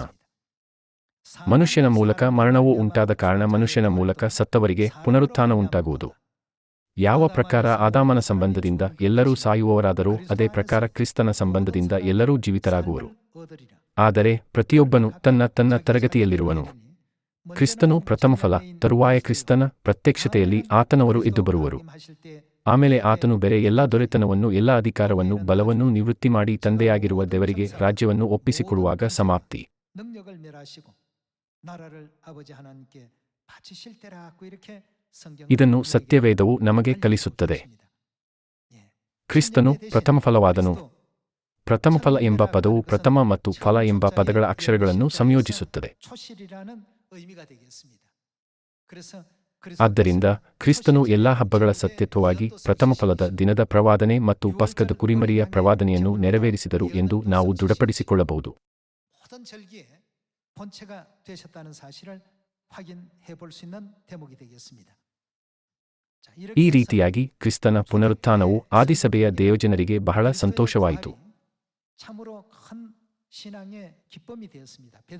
ಮನುಷ್ಯನ ಮೂಲಕ ಮರಣವು ಉಂಟಾದ ಕಾರಣ ಮನುಷ್ಯನ ಮೂಲಕ ಸತ್ತವರಿಗೆ ಪುನರುತ್ಥಾನ ಉಂಟಾಗುವುದು ಯಾವ ಪ್ರಕಾರ ಆದಾಮನ ಸಂಬಂಧದಿಂದ ಎಲ್ಲರೂ ಸಾಯುವವರಾದರೂ ಅದೇ ಪ್ರಕಾರ ಕ್ರಿಸ್ತನ ಸಂಬಂಧದಿಂದ ಎಲ್ಲರೂ ಜೀವಿತರಾಗುವರು ಆದರೆ ಪ್ರತಿಯೊಬ್ಬನು ತನ್ನ ತನ್ನ ತರಗತಿಯಲ್ಲಿರುವನು ಕ್ರಿಸ್ತನು ಪ್ರಥಮ ಫಲ ತರುವಾಯ ಕ್ರಿಸ್ತನ ಪ್ರತ್ಯಕ್ಷತೆಯಲ್ಲಿ ಆತನವರು ಎದ್ದು ಬರುವರು ಆಮೇಲೆ ಆತನು ಬೇರೆ ಎಲ್ಲಾ ದೊರೆತನವನ್ನು ಎಲ್ಲಾ ಅಧಿಕಾರವನ್ನು ಬಲವನ್ನು ನಿವೃತ್ತಿ ಮಾಡಿ ತಂದೆಯಾಗಿರುವ ದೇವರಿಗೆ ರಾಜ್ಯವನ್ನು ಒಪ್ಪಿಸಿಕೊಡುವಾಗ ಸಮಾಪ್ತಿ. ಇದನ್ನು ಸತ್ಯವೇದವು ನಮಗೆ ಕಲಿಸುತ್ತದೆ. ಕ್ರಿಸ್ತನು ಪ್ರಥಮ ಫಲವಾದನು. ಪ್ರಥಮ ಫಲ ಎಂಬ ಪದವು ಪ್ರಥಮ ಮತ್ತು ಫಲ ಎಂಬ ಪದಗಳ ಅಕ್ಷರಗಳನ್ನು ಸಂಯೋಜಿಸುತ್ತದೆ. ಆದ್ದರಿಂದ ಕ್ರಿಸ್ತನು ಎಲ್ಲಾ ಹಬ್ಬಗಳ ಸತ್ಯತ್ವವಾಗಿ ಪ್ರಥಮ ಫಲದ ದಿನದ ಪ್ರವಾದನೆ ಮತ್ತು ಪಸ್ಕದ ಕುರಿಮರಿಯ ಪ್ರವಾದನೆಯನ್ನು ನೆರವೇರಿಸಿದರು ಎಂದು ನಾವು ದೃಢಪಡಿಸಿಕೊಳ್ಳಬಹುದು. ಈ ರೀತಿಯಾಗಿ ಕ್ರಿಸ್ತನ ಪುನರುತ್ಥಾನವು ಆದಿಸಭೆಯ ದೇವಜನರಿಗೆ ಬಹಳ ಸಂತೋಷವಾಯಿತು.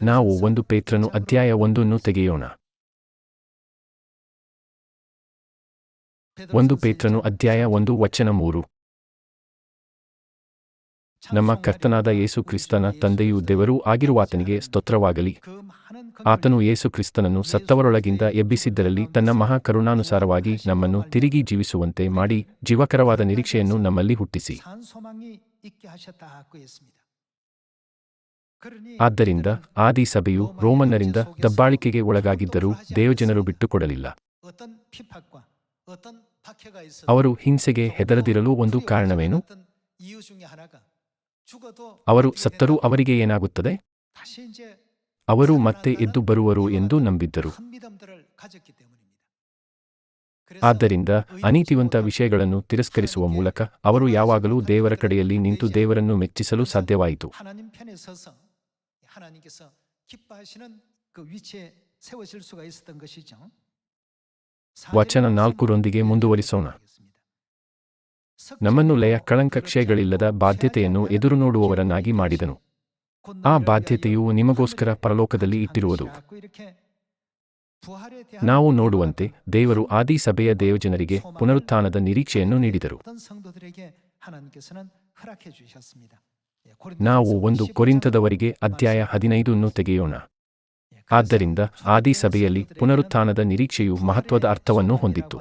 ನಾವು ಒಂದು ಪೇತ್ರನು ಅಧ್ಯಾಯ ಒಂದನ್ನು ತೆಗೆಯೋಣ. ಒಂದು ಪೇತ್ರನು ಅಧ್ಯಾಯ ಒಂದು ವಚನ ಮೂರು. ನಮ್ಮ ಕರ್ತನಾದ ಯೇಸು ಕ್ರಿಸ್ತನ ತಂದೆಯು ದೇವರೂ ಆಗಿರುವಾತನಿಗೆ ಸ್ತೋತ್ರವಾಗಲಿ. ಆತನು ಯೇಸು ಕ್ರಿಸ್ತನನ್ನು ಸತ್ತವರೊಳಗಿಂದ ಎಬ್ಬಿಸಿದ್ದರಲ್ಲಿ ತನ್ನ ಮಹಾ ಕರುಣಾನುಸಾರವಾಗಿ ನಮ್ಮನ್ನು ತಿರುಗಿ ಜೀವಿಸುವಂತೆ ಮಾಡಿ ಜೀವಕರವಾದ ನಿರೀಕ್ಷೆಯನ್ನು ನಮ್ಮಲ್ಲಿ ಹುಟ್ಟಿಸಿ. ಆದ್ದರಿಂದ ಆದಿ ಸಭೆಯು ರೋಮನ್ನರಿಂದ ದಬ್ಬಾಳಿಕೆಗೆ ಒಳಗಾಗಿದ್ದರೂ ದೇವಜನರು ಬಿಟ್ಟುಕೊಡಲಿಲ್ಲ. ಅವರು ಹಿಂಸೆಗೆ ಹೆದರದಿರಲು ಒಂದು ಕಾರಣವೇನು? ಅವರು ಸತ್ತರೂ ಅವರಿಗೆ ಏನಾಗುತ್ತದೆ? ಅವರು ಮತ್ತೆ ಎದ್ದು ಬರುವರು ಎಂದು ನಂಬಿದ್ದರು. ಆದ್ದರಿಂದ ಅನೀತಿವಂತ ವಿಷಯಗಳನ್ನು ತಿರಸ್ಕರಿಸುವ ಮೂಲಕ ಅವರು ಯಾವಾಗಲೂ ದೇವರ ಕಡೆಯಲ್ಲಿ ನಿಂತು ದೇವರನ್ನು ಮೆಚ್ಚಿಸಲು ಸಾಧ್ಯವಾಯಿತು. ವಚನ ನಾಲ್ಕರೊಂದಿಗೆ ಮುಂದುವರಿಸೋಣ. ನಮ್ಮನ್ನು ಲಯ ಕಳಂಕಕ್ಷೆಗಳಿಲ್ಲದ ಬಾಧ್ಯತೆಯನ್ನು ಎದುರು ನೋಡುವವರನ್ನಾಗಿ ಮಾಡಿದನು. ಆ ಬಾಧ್ಯತೆಯು ನಿಮಗೋಸ್ಕರ ಪರಲೋಕದಲ್ಲಿ ಇಟ್ಟಿರುವುದು. ನಾವು ನೋಡುವಂತೆ ದೇವರು ಆದಿ ಸಭೆಯ ದೇವಜನರಿಗೆ ಪುನರುತ್ಥಾನದ ನಿರೀಕ್ಷೆಯನ್ನು ನೀಡಿದರು. ನಾವು ಒಂದು ಕೊರಿಂತದವರಿಗೆ ಅಧ್ಯಾಯ ಹದಿನೈದನ್ನು ತೆಗೆಯೋಣ. ಆದ್ದರಿಂದ ಆದಿ ಸಭೆಯಲ್ಲಿ ಪುನರುತ್ಥಾನದ ನಿರೀಕ್ಷೆಯು ಮಹತ್ವದ ಅರ್ಥವನ್ನು ಹೊಂದಿತ್ತು.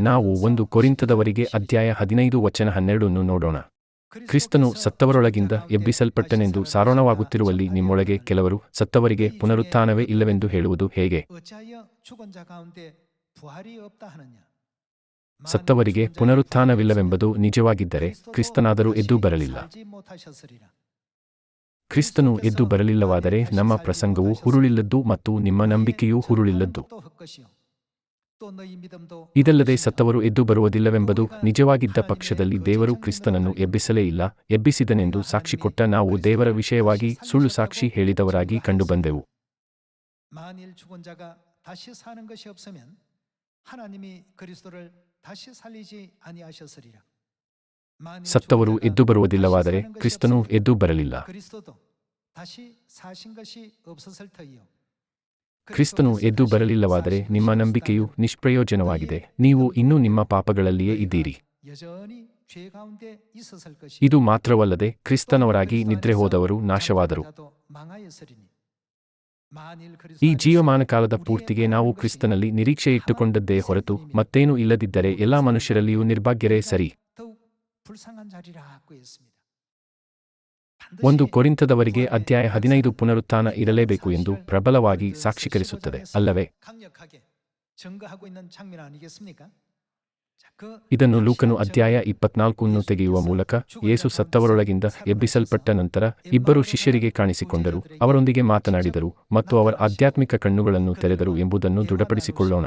ನಾವು ಒಂದು ಕೊರಿಂತದವರಿಗೆ ಅಧ್ಯಾಯ ಹದಿನೈದು ವಚನ ಹನ್ನೆರಡನ್ನು ನೋಡೋಣ. ಕ್ರಿಸ್ತನು ಸತ್ತವರೊಳಗಿಂದ ಎಬ್ಬಿಸಲ್ಪಟ್ಟನೆಂದು ಸಾರೋಣವಾಗುತ್ತಿರುವಲ್ಲಿ ನಿಮ್ಮೊಳಗೆ ಕೆಲವರು ಸತ್ತವರಿಗೆ ಪುನರುತ್ಥಾನವೇ ಇಲ್ಲವೆಂದು ಹೇಳುವುದು ಹೇಗೆ? ಸತ್ತವರಿಗೆ ಪುನರುತ್ಥಾನವಿಲ್ಲವೆಂಬುದು ನಿಜವಾಗಿದ್ದರೆ ಕ್ರಿಸ್ತನಾದರೂ ಎದ್ದು ಬರಲಿಲ್ಲ. ಕ್ರಿಸ್ತನು ಎದ್ದು ಬರಲಿಲ್ಲವಾದರೆ ನಮ್ಮ ಪ್ರಸಂಗವು ಹುರುಳಿಲ್ಲದ್ದು ಮತ್ತು ನಿಮ್ಮ ನಂಬಿಕೆಯೂ ಹುರುಳಿಲ್ಲದ್ದು. ಇದಲ್ಲದೆ ಸತ್ತವರು ಎದ್ದು ಬರುವುದಿಲ್ಲವೆಂಬುದು ನಿಜವಾಗಿದ್ದ ಪಕ್ಷದಲ್ಲಿ ದೇವರು ಕ್ರಿಸ್ತನನ್ನು ಎಬ್ಬಿಸಲೇ ಇಲ್ಲ. ಎಬ್ಬಿಸಿದನೆಂದು ಸಾಕ್ಷಿ ಕೊಟ್ಟ ನಾವು ದೇವರ ವಿಷಯವಾಗಿ ಸುಳ್ಳು ಸಾಕ್ಷಿ ಹೇಳಿದವರಾಗಿ ಕಂಡುಬಂದೆವು. ಸತ್ತವರು ಎದ್ದು ಬರುವುದಿಲ್ಲವಾದರೆ ಕ್ರಿಸ್ತನು ಎದ್ದು ಬರಲಿಲ್ಲ ಕ್ರಿಸ್ತನು ಎದ್ದು ಬರಲಿಲ್ಲವಾದರೆ ನಿಮ್ಮ ನಂಬಿಕೆಯು ನಿಷ್ಪ್ರಯೋಜನವಾಗಿದೆ ನೀವು ಇನ್ನೂ ನಿಮ್ಮ ಪಾಪಗಳಲ್ಲಿಯೇ ಇದ್ದೀರಿ ಇದು ಮಾತ್ರವಲ್ಲದೆ ಕ್ರಿಸ್ತನವರಾಗಿ ನಿದ್ರೆ ಹೋದವರು ನಾಶವಾದರು ಈ ಜೀವಮಾನ ಕಾಲದ ಪೂರ್ತಿಗೆ ನಾವು ಕ್ರಿಸ್ತನಲ್ಲಿ ನಿರೀಕ್ಷೆ ಇಟ್ಟುಕೊಂಡದ್ದೇ ಹೊರತು ಮತ್ತೇನೂ ಇಲ್ಲದಿದ್ದರೆ ಎಲ್ಲಾ ಮನುಷ್ಯರಲ್ಲಿಯೂ ನಿರ್ಭಾಗ್ಯರೇ ಸರಿ ಒಂದು ಕೊರಿಂತದವರಿಗೆ ಅಧ್ಯಾಯ ಹದಿನೈದು ಪುನರುತ್ಥಾನ ಇರಲೇಬೇಕು ಎಂದು ಪ್ರಬಲವಾಗಿ ಸಾಕ್ಷೀಕರಿಸುತ್ತದೆ. ಅಲ್ಲವೇ? ಇದನ್ನು ಲೂಕನು ಅಧ್ಯಾಯ ಇಪ್ಪತ್ನಾಲ್ಕನ್ನು ತೆಗೆಯುವ ಮೂಲಕ ಯೇಸು ಸತ್ತವರೊಳಗಿಂದ ಎಬ್ಬಿಸಲ್ಪಟ್ಟ ನಂತರ ಇಬ್ಬರು ಶಿಷ್ಯರಿಗೆ ಕಾಣಿಸಿಕೊಂಡರು. ಅವರೊಂದಿಗೆ ಮಾತನಾಡಿದರು ಮತ್ತು ಅವರ ಆಧ್ಯಾತ್ಮಿಕ ಕಣ್ಣುಗಳನ್ನು ತೆರೆದರು ಎಂಬುದನ್ನು ದೃಢಪಡಿಸಿಕೊಳ್ಳೋಣ.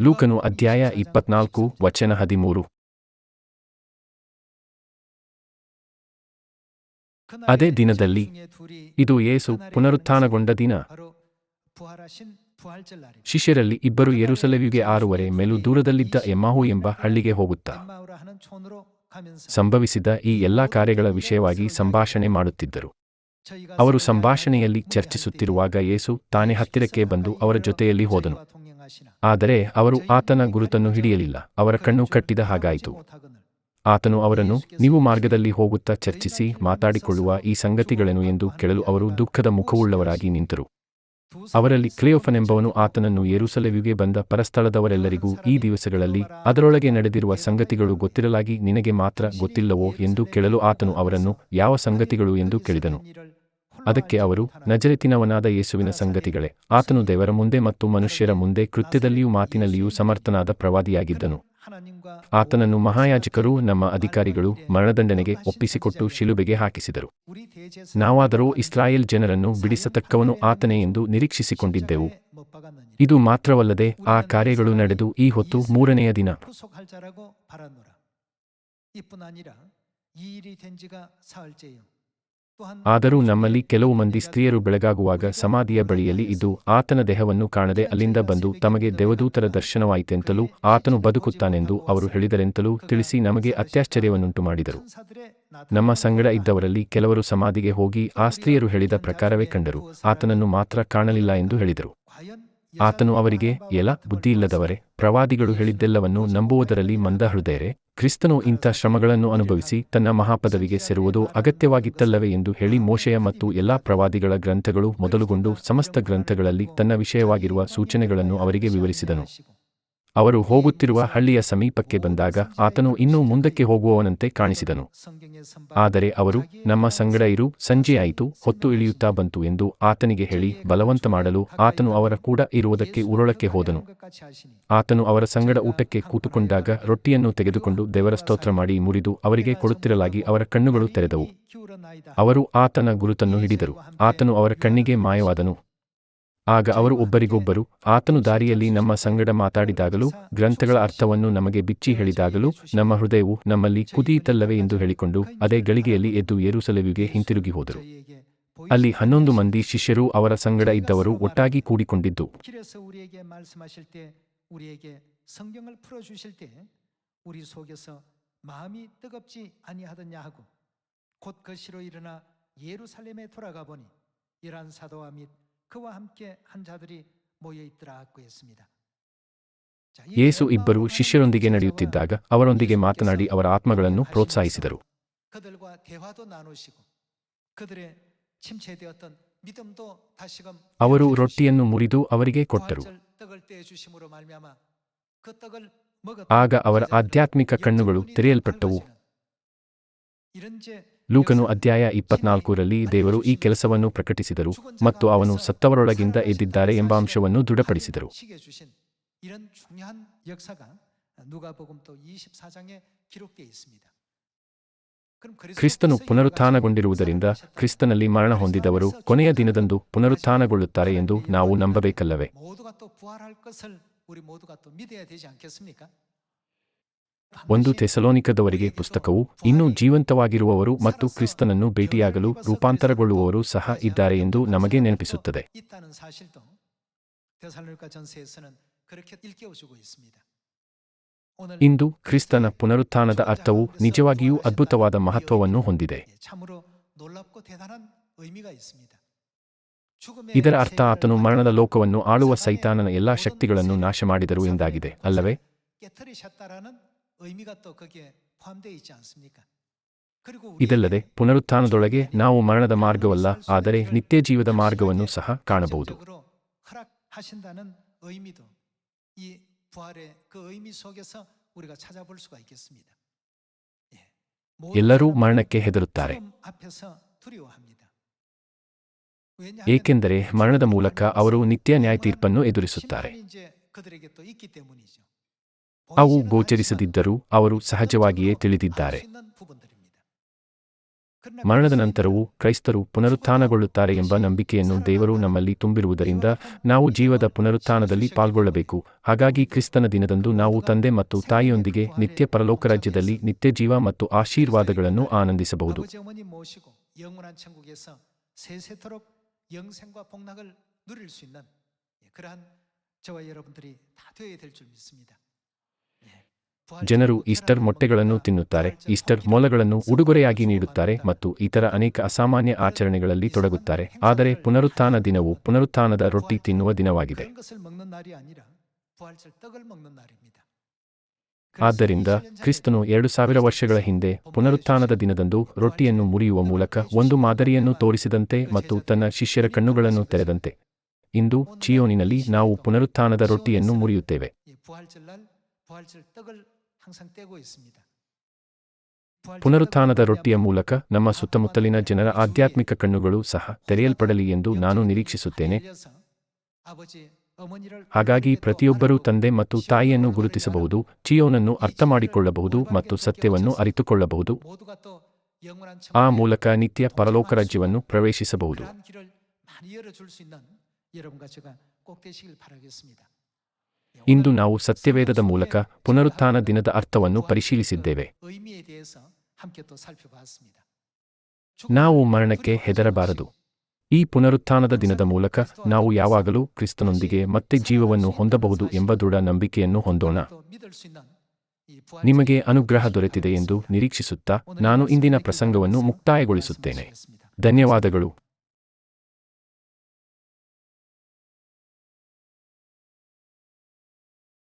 ಲೂಕನು ಅಧ್ಯಾಯ ಇಪ್ಪತ್ನಾಲ್ಕು, ವಚನ ಹದಿಮೂರು. ಅದೇ ದಿನದಲ್ಲಿ ಇದು ಯೇಸು ಪುನರುತ್ಥಾನಗೊಂಡ ದಿನ. ಶಿಷ್ಯರಲ್ಲಿ ಇಬ್ಬರು ಯೆರೂಸಲೇಮಿಗೆ ಆರುವರೆ ಮೇಲು ದೂರದಲ್ಲಿದ್ದ ಎಮ್ಮಾಹು ಎಂಬ ಹಳ್ಳಿಗೆ ಹೋಗುತ್ತಾ. ಸಂಭವಿಸಿದ ಈ ಎಲ್ಲಾ ಕಾರ್ಯಗಳ ವಿಷಯವಾಗಿ ಸಂಭಾಷಣೆ ಮಾಡುತ್ತಿದ್ದರು. ಅವರು ಸಂಭಾಷಣೆಯಲ್ಲಿ ಚರ್ಚಿಸುತ್ತಿರುವಾಗ ಯೇಸು ತಾನೇ ಹತ್ತಿರಕ್ಕೆ ಬಂದು ಅವರ ಜೊತೆಯಲ್ಲಿ ಹೋದನು. ಆದರೆ ಅವರು ಆತನ ಗುರುತನ್ನು ಹಿಡಿಯಲಿಲ್ಲ. ಅವರ ಕಣ್ಣು ಕಟ್ಟಿದ ಹಾಗಾಯಿತು. ಆತನು ಅವರನ್ನು, ನೀವು ಮಾರ್ಗದಲ್ಲಿ ಹೋಗುತ್ತಾ ಚರ್ಚಿಸಿ, ಮಾತಾಡಿಕೊಳ್ಳುವ ಈ ಸಂಗತಿಗಳೇನು ಎಂದು ಕೇಳಲು ಅವರು ದುಃಖದ ಮುಖವುಳ್ಳವರಾಗಿ ನಿಂತರು. ಅವರಲ್ಲಿ ಕ್ಲಿಯೋಫನೆಂಬವನು ಆತನನ್ನು ಏರುಸಲೆವಿಗೆ ಬಂದ ಪರಸ್ಥಳದವರೆಲ್ಲರಿಗೂ ಈ ದಿವಸಗಳಲ್ಲಿ ಅದರೊಳಗೆ ನಡೆದಿರುವ ಸಂಗತಿಗಳು ಗೊತ್ತಿರಲಾಗಿ ನಿನಗೆ ಮಾತ್ರ ಗೊತ್ತಿಲ್ಲವೋ ಎಂದು ಕೇಳಲು ಆತನು ಅವರನ್ನು, ಯಾವ ಸಂಗತಿಗಳು? ಎಂದು ಕೇಳಿದನು. ಅದಕ್ಕೆ ಅವರು, ನಜರೆತಿನವನಾದ ಯೇಸುವಿನ ಸಂಗತಿಗಳೇ, ಆತನು ದೇವರ ಮುಂದೆ ಮತ್ತು ಮನುಷ್ಯರ ಮುಂದೆ ಕೃತ್ಯದಲ್ಲಿಯೂ ಮಾತಿನಲ್ಲಿಯೂ ಸಮರ್ಥನಾದ ಪ್ರವಾದಿಯಾಗಿದ್ದನು. ಆತನನ್ನು ಮಹಾಯಾಜಕರು ನಮ್ಮ ಅಧಿಕಾರಿಗಳು ಮರಣದಂಡನೆಗೆ ಒಪ್ಪಿಸಿಕೊಟ್ಟು ಶಿಲುಬೆಗೆ ಹಾಕಿಸಿದರು. ನಾವಾದರೂ ಇಸ್ರಾಯೇಲ್ ಜನರನ್ನು ಬಿಡಿಸತಕ್ಕವನು ಆತನೇ ಎಂದು ನಿರೀಕ್ಷಿಸಿಕೊಂಡಿದ್ದೆವು. ಇದು ಮಾತ್ರವಲ್ಲದೆ ಆ ಕಾರ್ಯಗಳು ನಡೆದು ಈ ಹೊತ್ತು ಮೂರನೆಯ ದಿನ. ಆದರೂ ನಮ್ಮಲ್ಲಿ ಕೆಲವು ಮಂದಿ ಸ್ತ್ರೀಯರು ಬೆಳಗಾಗುವಾಗ ಸಮಾಧಿಯ ಬಳಿಯಲ್ಲಿ ಇದ್ದು ಆತನ ದೇಹವನ್ನು ಕಾಣದೆ ಅಲ್ಲಿಂದ ಬಂದು ತಮಗೆ ದೇವದೂತರ ದರ್ಶನವಾಯಿತೆಂತಲೂ ಆತನು ಬದುಕುತ್ತಾನೆಂದು ಅವರು ಹೇಳಿದರೆಂತಲೂ ತಿಳಿಸಿ ನಮಗೆ ಅತ್ಯಾಶ್ಚರ್ಯವನ್ನುಂಟು ಮಾಡಿದರು. ನಮ್ಮ ಸಂಗಡ ಇದ್ದವರಲ್ಲಿ ಕೆಲವರು ಸಮಾಧಿಗೆ ಹೋಗಿ ಆ ಸ್ತ್ರೀಯರು ಹೇಳಿದ ಪ್ರಕಾರವೇ ಕಂಡರು. ಆತನನ್ನು ಮಾತ್ರ ಕಾಣಲಿಲ್ಲ ಎಂದು ಹೇಳಿದರು. ಆತನು ಅವರಿಗೆ ಎಲ ಬುದ್ಧಿಯಿಲ್ಲದವರೇ, ಪ್ರವಾದಿಗಳು ಹೇಳಿದ್ದೆಲ್ಲವನ್ನು ನಂಬುವುದರಲ್ಲಿ ಮಂದಹೃದಯರೇ ಕ್ರಿಸ್ತನು ಇಂಥ ಶ್ರಮಗಳನ್ನು ಅನುಭವಿಸಿ ತನ್ನ ಮಹಾಪದವಿಗೆ ಸೇರುವುದು ಅಗತ್ಯವಾಗಿತ್ತಲ್ಲವೇ ಎಂದು ಹೇಳಿ ಮೋಶೆಯ ಮತ್ತು ಎಲ್ಲಾ ಪ್ರವಾದಿಗಳ ಗ್ರಂಥಗಳು ಮೊದಲುಗೊಂಡು ಸಮಸ್ತ ಗ್ರಂಥಗಳಲ್ಲಿ ತನ್ನ ವಿಷಯವಾಗಿರುವ ಸೂಚನೆಗಳನ್ನು ಅವರಿಗೆ ವಿವರಿಸಿದನು. ಅವರು ಹೋಗುತ್ತಿರುವ ಹಳ್ಳಿಯ ಸಮೀಪಕ್ಕೆ ಬಂದಾಗ ಆತನು ಇನ್ನೂ ಮುಂದಕ್ಕೆ ಹೋಗುವವನಂತೆ ಕಾಣಿಸಿದನು. ಆದರೆ ಅವರು, ನಮ್ಮ ಸಂಗಡ ಇರು ಸಂಜೆಯಾಯಿತು ಹೊತ್ತು ಇಳಿಯುತ್ತಾ ಬಂತು ಎಂದು ಆತನಿಗೆ ಹೇಳಿ ಬಲವಂತ ಮಾಡಲು ಆತನು ಅವರ ಕೂಡ ಇರುವುದಕ್ಕೆ ಉರುಳಕ್ಕೆ ಹೋದನು. ಆತನು ಅವರ ಸಂಗಡ ಊಟಕ್ಕೆ ಕೂತುಕೊಂಡಾಗ ರೊಟ್ಟಿಯನ್ನು ತೆಗೆದುಕೊಂಡು ದೇವರ ಸ್ತೋತ್ರ ಮಾಡಿ ಮುರಿದು ಅವರಿಗೆ ಕೊಡುತ್ತಿರಲಾಗಿ ಅವರ ಕಣ್ಣುಗಳು ತೆರೆದವು. ಅವರು ಆತನ ಗುರುತನ್ನು ಹಿಡಿದರು. ಆತನು ಅವರ ಕಣ್ಣಿಗೆ ಮಾಯವಾದನು. ಆಗ ಅವರು ಒಬ್ಬರಿಗೊಬ್ಬರು, ಆತನು ದಾರಿಯಲ್ಲಿ ನಮ್ಮ ಸಂಗಡ ಮಾತಾಡಿದಾಗಲೂ, ಗ್ರಂಥಗಳ ಅರ್ಥವನ್ನು ನಮಗೆ ಬಿಚ್ಚಿ ಹೇಳಿದಾಗಲೂ, ನಮ್ಮ ಹೃದಯವು ನಮ್ಮಲ್ಲಿ ಕುದಿಯಿತಲ್ಲವೇ ಎಂದು ಹೇಳಿಕೊಂಡು, ಅದೇ ಗಳಿಗೆಯಲ್ಲಿ ಎದ್ದು ಯೆರೂಸಲೇಮಿಗೆ ಹಿಂತಿರುಗಿ ಹೋದರು. ಅಲ್ಲಿ ಹನ್ನೊಂದು ಮಂದಿ ಶಿಷ್ಯರು ಅವರ ಸಂಗಡ ಇದ್ದವರು ಒಟ್ಟಾಗಿ ಕೂಡಿಕೊಂಡಿದ್ದು. ಯೇಸು ಇಬ್ಬರು ಶಿಷ್ಯರೊಂದಿಗೆ ನಡೆಯುತ್ತಿದ್ದಾಗ ಅವರೊಂದಿಗೆ ಮಾತನಾಡಿ ಅವರ ಆತ್ಮಗಳನ್ನು ಪ್ರೋತ್ಸಾಹಿಸಿದರು ಅವರು ರೊಟ್ಟಿಯನ್ನು ಮುರಿದು ಅವರಿಗೆ ಕೊಟ್ಟರು ಆಗ ಅವರ ಆಧ್ಯಾತ್ಮಿಕ ಕಣ್ಣುಗಳು ತೆರೆಯಲ್ಪಟ್ಟವು ಲೂಕನು ಅಧ್ಯಾಯ ಇಪ್ಪತ್ನಾಲ್ಕರಲ್ಲಿ ದೇವರು ಈ ಕೆಲಸವನ್ನು ಪ್ರಕಟಿಸಿದರು ಮತ್ತು ಅವನು ಸತ್ತವರೊಳಗಿಂದ ಎದ್ದಿದ್ದಾರೆ ಎಂಬ ಅಂಶವನ್ನು ದೃಢಪಡಿಸಿದರು. ಕ್ರಿಸ್ತನು ಪುನರುತ್ಥಾನಗೊಂಡಿರುವುದರಿಂದ ಕ್ರಿಸ್ತನಲ್ಲಿ ಮರಣ ಹೊಂದಿದವರು ಕೊನೆಯ ದಿನದಂದು ಪುನರುತ್ಥಾನಗೊಳ್ಳುತ್ತಾರೆ ಎಂದು ನಾವು ನಂಬಬೇಕಲ್ಲವೇ? ಒಂದು ಥೆಸಲೋನಿಕದವರಿಗೆ ಪುಸ್ತಕವು ಇನ್ನೂ ಜೀವಂತವಾಗಿರುವವರು ಮತ್ತು ಕ್ರಿಸ್ತನನ್ನು ಭೇಟಿಯಾಗಲು ರೂಪಾಂತರಗೊಳ್ಳುವವರು ಸಹ ಇದ್ದಾರೆ ಎಂದು ನಮಗೆ ನೆನಪಿಸುತ್ತದೆ. ಇಂದು ಕ್ರಿಸ್ತನ ಪುನರುತ್ಥಾನದ ಅರ್ಥವು ನಿಜವಾಗಿಯೂ ಅದ್ಭುತವಾದ ಮಹತ್ವವನ್ನು ಹೊಂದಿದೆ. ಇದರ ಅರ್ಥ ಆತನು ಮರಣದ ಲೋಕವನ್ನು ಆಳುವ ಸೈತಾನನ ಎಲ್ಲಾ ಶಕ್ತಿಗಳನ್ನು ನಾಶ ಮಾಡಿದರು ಎಂದಾಗಿದೆ. ಅಲ್ಲವೇ? ಇದಲ್ಲದೆ ಪುನರುತ್ಥಾನದೊಳಗೆ ನಾವು ಮರಣದ ಮಾರ್ಗವಲ್ಲ ಆದರೆ ನಿತ್ಯ ಜೀವದ ಮಾರ್ಗವನ್ನು ಸಹ ಕಾಣಬಹುದು. ಎಲ್ಲರೂ ಮರಣಕ್ಕೆ ಹೆದರುತ್ತಾರೆ. ಏಕೆಂದರೆ ಮರಣದ ಮೂಲಕ ಅವರು ನಿತ್ಯ ನ್ಯಾಯ ತೀರ್ಪನ್ನು ಎದುರಿಸುತ್ತಾರೆ. ಅವು ಗೋಚರಿಸದಿದ್ದರೂ ಅವರು ಸಹಜವಾಗಿಯೇ ತಿಳಿದಿದ್ದಾರೆ. ಮರಣದ ನಂತರವೂ ಕ್ರೈಸ್ತರು ಪುನರುತ್ಥಾನಗೊಳ್ಳುತ್ತಾರೆ ಎಂಬ ನಂಬಿಕೆಯನ್ನು ದೇವರು ನಮ್ಮಲ್ಲಿ ತುಂಬಿರುವುದರಿಂದ ನಾವು ಜೀವದ ಪುನರುತ್ಥಾನದಲ್ಲಿ ಪಾಲ್ಗೊಳ್ಳಬೇಕು. ಹಾಗಾಗಿ ಕ್ರಿಸ್ತನ ದಿನದಂದು ನಾವು ತಂದೆ ಮತ್ತು ತಾಯಿಯೊಂದಿಗೆ ನಿತ್ಯ ಪರಲೋಕ ರಾಜ್ಯದಲ್ಲಿ ನಿತ್ಯ ಜೀವ ಮತ್ತು ಆಶೀರ್ವಾದಗಳನ್ನು ಆನಂದಿಸಬಹುದು. ಜನರು ಈಸ್ಟರ್ ಮೊಟ್ಟೆಗಳನ್ನು ತಿನ್ನುತ್ತಾರೆ. ಈಸ್ಟರ್ ಮೊಲಗಳನ್ನು ಉಡುಗೊರೆಯಾಗಿ ನೀಡುತ್ತಾರೆ ಮತ್ತು ಇತರ ಅನೇಕ ಅಸಾಮಾನ್ಯ ಆಚರಣೆಗಳಲ್ಲಿ ತೊಡಗುತ್ತಾರೆ. ಆದರೆ ಪುನರುತ್ಥಾನ ದಿನವು ಪುನರುತ್ಥಾನದ ರೊಟ್ಟಿ ತಿನ್ನುವ ದಿನವಾಗಿದೆ. ಆದ್ದರಿಂದ ಕ್ರಿಸ್ತನು ಎರಡು ಸಾವಿರ ವರ್ಷಗಳ ಹಿಂದೆ ಪುನರುತ್ಥಾನದ ದಿನದಂದು ರೊಟ್ಟಿಯನ್ನು ಮುರಿಯುವ ಮೂಲಕ ಒಂದು ಮಾದರಿಯನ್ನು ತೋರಿಸಿದಂತೆ ಮತ್ತು ತನ್ನ ಶಿಷ್ಯರ ಕಣ್ಣುಗಳನ್ನು ತೆರೆದಂತೆ. ಇಂದು ಚಿಯೋನಿನಲ್ಲಿ ನಾವು ಪುನರುತ್ಥಾನದ ರೊಟ್ಟಿಯನ್ನು ಮುರಿಯುತ್ತೇವೆ. ಪುನರುತ್ಥಾನದ ರೊಟ್ಟಿಯ ಮೂಲಕ ನಮ್ಮ ಸುತ್ತಮುತ್ತಲಿನ ಜನರ ಆಧ್ಯಾತ್ಮಿಕ ಕಣ್ಣುಗಳು ಸಹ ತೆರೆಯಲ್ಪಡಲಿ ಎಂದು ನಾನು ನಿರೀಕ್ಷಿಸುತ್ತೇನೆ. ಹಾಗಾಗಿ ಪ್ರತಿಯೊಬ್ಬರೂ ತಂದೆ ಮತ್ತು ತಾಯಿಯನ್ನು ಗುರುತಿಸಬಹುದು ಚಿಯೋನನ್ನು ಅರ್ಥ ಮಾಡಿಕೊಳ್ಳಬಹುದು ಮತ್ತು ಸತ್ಯವನ್ನು ಅರಿತುಕೊಳ್ಳಬಹುದು. ಆ ಮೂಲಕ ನಿತ್ಯ ಪರಲೋಕ ರಾಜ್ಯವನ್ನು ಪ್ರವೇಶಿಸಬಹುದು. ಇಂದು ನಾವು ಸತ್ಯವೇದದ ಮೂಲಕ ಪುನರುತ್ಥಾನ ದಿನದ ಅರ್ಥವನ್ನು ಪರಿಶೀಲಿಸಿದ್ದೇವೆ. ನಾವು ಮರಣಕ್ಕೆ ಹೆದರಬಾರದು. ಈ ಪುನರುತ್ಥಾನದ ದಿನದ ಮೂಲಕ ನಾವು ಯಾವಾಗಲೂ ಕ್ರಿಸ್ತನೊಂದಿಗೆ ಮತ್ತೆ ಜೀವವನ್ನು ಹೊಂದಬಹುದು ಎಂಬ ದೃಢ ನಂಬಿಕೆಯನ್ನು ಹೊಂದೋಣ. ನಿಮಗೆ ಅನುಗ್ರಹ ದೊರೆತಿದೆ ಎಂದು ನಿರೀಕ್ಷಿಸುತ್ತಾ ನಾನು ಇಂದಿನ ಪ್ರಸಂಗವನ್ನು ಮುಕ್ತಾಯಗೊಳಿಸುತ್ತೇನೆ. ಧನ್ಯವಾದಗಳು.